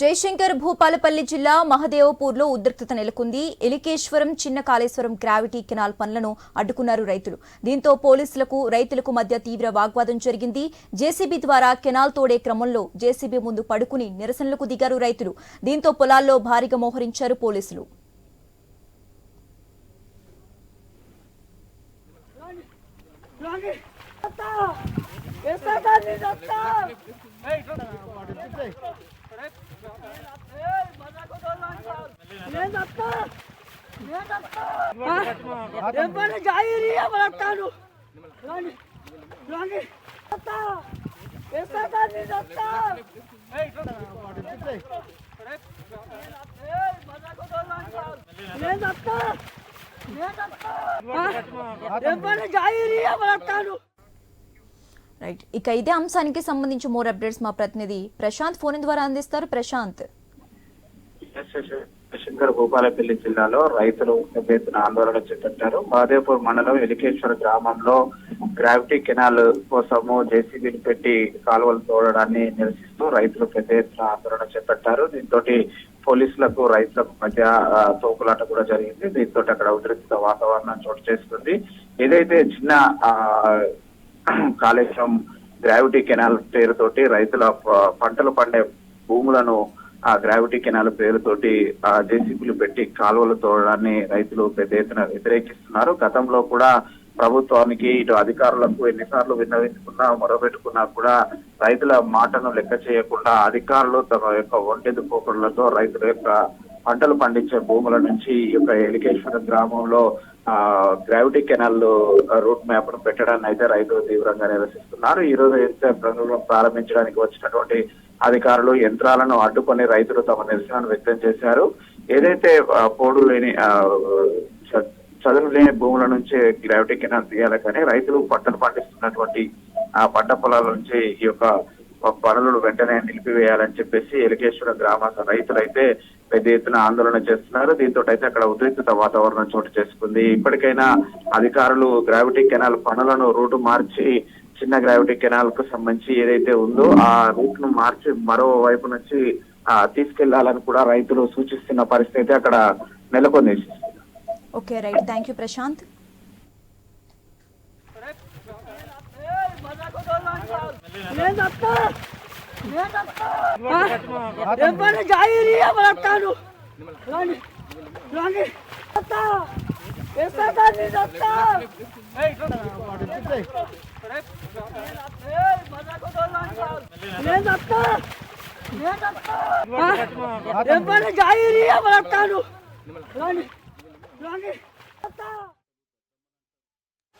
జయశంకర్ భూపాలపల్లి జిల్లా మహదేవపూర్లో ఉద్రిక్తత నెలకొంది. ఎలికేశ్వరం చిన్న కాళేశ్వరం గ్రావిటీ కెనాల్ పనులను అడ్డుకున్నారు రైతులు. దీంతో పోలీసులకు రైతులకు మధ్య తీవ్ర వాగ్వాదం జరిగింది. జేసీబీ ద్వారా కెనాల్ తోడే క్రమంలో జేసీబీ ముందు పడుకుని నిరసనలకు దిగారు రైతులు. దీంతో పొలాల్లో భారీగా మోహరించారు పోలీసులు. రాండి ఎవరు జాయిరి ఎవరు రాండి రాండి సత్తా ఎస్తా నీ సత్తా నేను సత్తా నేను సత్తా ఎవరు జాయిరి ఎవరు రైట్ ఇక ఇదే అంశానికి సంబంధించి మోర్ అప్డేట్స్ మా ప్రతినిధి ప్రశాంత్ ఫోన్ ద్వారా అందిస్తారు. ప్రశాంత్. శంకర్ భూపాలపల్లి జిల్లాలో రైతులు పెద్ద ఎత్తున ఆందోళన చేపట్టారు మాదేపూర్ మండలం ఎలికేశ్వర గ్రామంలో గ్రావిటీ కెనాల్ కోసము జేసీబీని పెట్టి కాలువలు తోడడాన్ని నిరసిస్తూ రైతులు పెద్ద ఎత్తున ఆందోళన చేపట్టారు దీంతో పోలీసులకు రైతులకు మధ్య తోపులాట కూడా జరిగింది. దీంతో అక్కడ ఉద్రిక్త వాతావరణం చోటు చేసుకుంది. ఏదైతే చిన్న ఆ, కాళేశ్వరం గ్రావిటీ కెనాల్ పేరుతోటి రైతుల పంటలు పండే భూములను ఆ గ్రావిటీ కెనాల్ పేరుతోటి ఆ జేసీబీలు పెట్టి కాలువలు తోడడాన్ని రైతులు పెద్ద ఎత్తున వ్యతిరేకిస్తున్నారు. గతంలో కూడా ప్రభుత్వానికి ఇటు అధికారులకు ఎన్నిసార్లు విన్నవించుకున్నా మొరపెట్టుకున్నా కూడా రైతుల మాటను లెక్క చేయకుండా అధికారులు తమ యొక్క ఒంటెదు రైతుల యొక్క పంటలు పండించే భూముల నుంచి ఈ యొక్క ఎలికేశ్వర గ్రామంలో ఆ గ్రావిటీ కెనాల్ రూట్ మ్యాప్ను పెట్టడాన్ని అయితే రైతులు తీవ్రంగా నిరసిస్తున్నారు. ఈ రోజు అయితే ప్రారంభించడానికి వచ్చినటువంటి అధికారులు యంత్రాలను అడ్డుకొని రైతులు తమ నిరసనను వ్యక్తం చేశారు. ఏదైతే పోడు లేని చదువు చ- లేని భూముల నుంచి గ్రావిటీ కెనాల్ తీయాలి కానీ రైతులు పంటలు పండిస్తున్నటువంటి ఆ పంట పొలాల నుంచి ఈ యొక్క పనులను వెంటనే నిలిపివేయాలని చెప్పేసి ఎలికేశ్వర గ్రామ రైతులైతే పెద్ద ఎత్తున ఆందోళన చేస్తున్నారు. దీంతో అయితే అక్కడ ఉద్రిక్తత వాతావరణం చోటు చేసుకుంది. ఇప్పటికైనా అధికారులు గ్రావిటీ కెనాల్ పనులను రూటు మార్చి చిన్న గ్రావిటీ కెనాల్కు సంబంధించి ఏదైతే ఉందో ఆ రూట్ను మార్చి మరో వైపు నుంచి తీసుకెళ్ళాలని కూడా రైతులు సూచిస్తున్న పరిస్థితి అయితే అక్కడ నెలకొంది. Okay right. Thank you Prashanth నేను సత్తా నేను సత్తా ఎవరు జాయిరి ఎవరు రాని రాని అత్తా ఎస్తా నీ సత్తా నేను అత్తా నేను అత్తా ఎవరు జాయిరి ఎవరు రాని రాని అత్తా